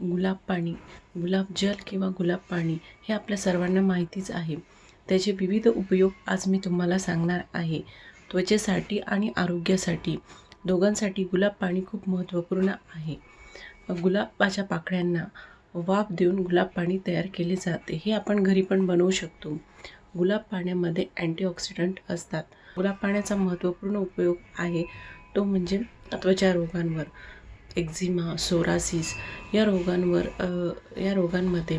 गुलाब पाणी गुलाब जल किंवा गुलाब पाणी हे आपल्या सर्वांना माहितीच आहे. त्याचे विविध उपयोग आज मी तुम्हाला सांगणार आहे. त्वचेसाठी आणि आरोग्यासाठी. दोघांसाठी गुलाब पाणी खूप महत्त्वपूर्ण आहे. गुलाबाच्या पाकळ्यांना वाफ देऊन गुलाब पाणी तयार केले जाते. हे आपण घरी पण बनवू शकतो. गुलाब पाण्यामध्ये अँटीऑक्सिडंट असतात. गुलाब पाण्याचा महत्त्वपूर्ण उपयोग आहे तो म्हणजे त्वचा रोगांवर. एक्झिमा सोरासिस या रोगांवर या रोगांमध्ये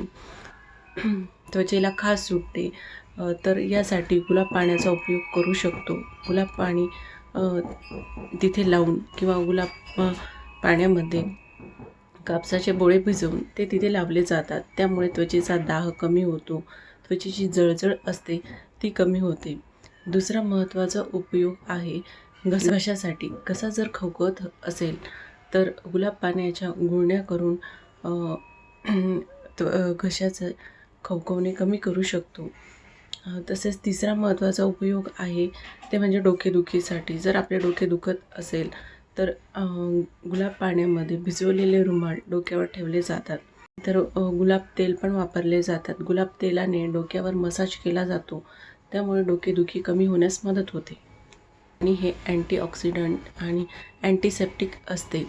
त्वचेला खास सुटते. तर यासाठी गुलाब पाण्याचा उपयोग करू शकतो. गुलाब पाणी तिथे लावून किंवा गुलाब पाण्यामध्ये कापसाचे बोळे भिजवून ते तिथे लावले जातात. त्यामुळे त्वचेचा दाह कमी होतो. त्वचेची जळजळ असते ती कमी होते. दुसरा महत्त्वाचा उपयोग आहे घसघशासाठी घसा जर खवखत असेल तर गुलाब पाण्याच्या गुळण्या करून घशाचं खवखवणे कमी करू शकतो. तसेच तिसरा महत्त्वाचा उपयोग आहे ते म्हणजे डोकेदुखीसाठी. जर आपले डोके दुखत असेल तर गुलाब पाण्यामध्ये भिजवलेले रुमाल डोक्यावर ठेवले जातात. तर गुलाब तेल पण वापरले जातात. गुलाब तेलाने डोक्यावर मसाज केला जातो. त्यामुळे डोकेदुखी कमी होण्यास मदत होते. आणि हे अँटीऑक्सिडंट आणि अँटीसेप्टिक असते.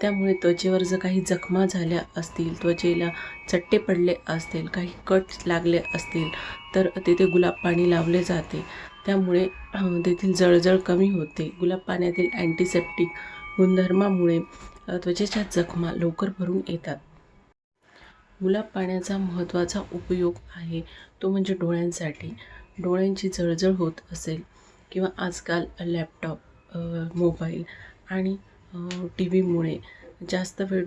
त्यामुळे त्वचेवर जर काही जखमा झाल्या असतील त्वचेला चट्टे पडले असतील काही कट लागले असतील तर तेथे गुलाब पाणी लावले जाते. त्यामुळे तेथील जळजळ कमी होते. गुलाब पाण्यातील अँटीसेप्टिक गुणधर्मामुळे त्वचेच्या जखमा लवकर भरून येतात. गुलाब पाण्याचा महत्त्वाचा उपयोग आहे तो म्हणजे डोळ्यांसाठी. डोळ्यांची जळजळ होत असेल किंवा आजकाल लॅपटॉप मोबाईल आणि टी व्हीमुळे जास्त वेळ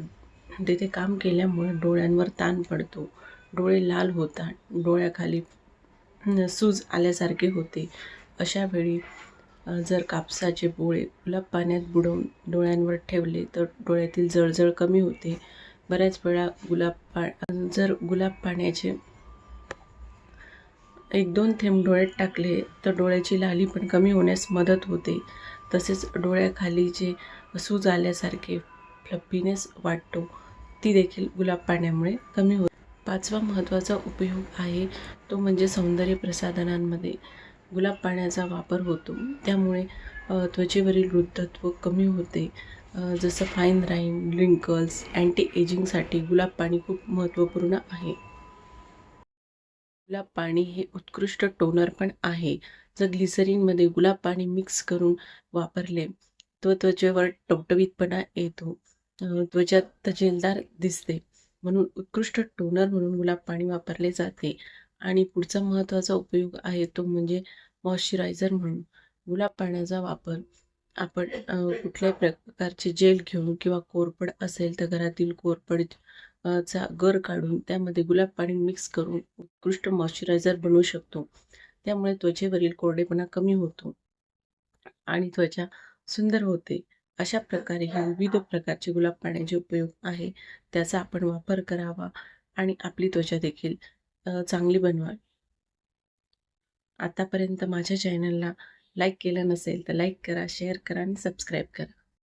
तेथे काम केल्यामुळे डोळ्यांवर ताण पडतो. डोळे लाल होतात डोळ्याखाली सूज आल्यासारखे होते. अशा वेळी जर कापसाचे बोळे गुलाब पाण्यात बुडवून डोळ्यांवर ठेवले तर डोळ्यातील जळजळ कमी होते. बऱ्याच वेळा गुलाब पा जर गुलाब पाण्याचे एक दोन थेंब डोळ्यात टाकले तर डोळ्याची लाली पण कमी होण्यास मदत होते. तसेच डोळ्याखाली जे सूज आल्यासारखे फ्लप्पीनेस वाटतो. ती देखील गुलाब पाण्यामुळे कमी होते. पाचवा महत्त्वाचा उपयोग आहे तो म्हणजे सौंदर्य प्रसाधनांमध्ये गुलाब पाण्याचा वापर होतो. त्यामुळे त्वचेवरील वृद्धत्व कमी होते. जसं फाईन राईन रिंकल्स अँटी एजिंगसाठी गुलाब पाणी खूप महत्त्वपूर्ण आहे. गुलाब पाणी हे उत्कृष्ट टोनर पण आहे. जर ग्लिसरीनमध्ये गुलाब पाणी मिक्स करून वापरले तर त्वचेवर टवटवीतपणा येतो. त्वचा तजेलदार दिसते. म्हणून उत्कृष्ट टोनर म्हणून गुलाब पाणी वापरले जाते. आणि पुढचा महत्त्वाचा उपयोग आहे तो म्हणजे मॉइश्चरायझर म्हणून. गुलाब पाण्याचा वापर आपण कुठल्याही प्रकारचे जेल घेऊन किंवा कोरपड असेल तर घरातील कोरपड चा गर काढून त्यामध्ये गुलाब पाणी मिक्स करून उत्कृष्ट मॉइश्चरायझर बनवू शकतो. त्यामुळे त्वचेवरील कोरडेपणा कमी होतो आणि त्वचा सुंदर होते. अशा प्रकारे हे विविध प्रकारचे गुलाब पाण्याचे उपयोग आहे. त्याचा आपण वापर करावा आणि आपली त्वचा देखील चांगली बनवावी. आतापर्यंत माझ्या चॅनलला लाईक केलं नसेल तर लाईक करा शेअर करा आणि सबस्क्राईब करा.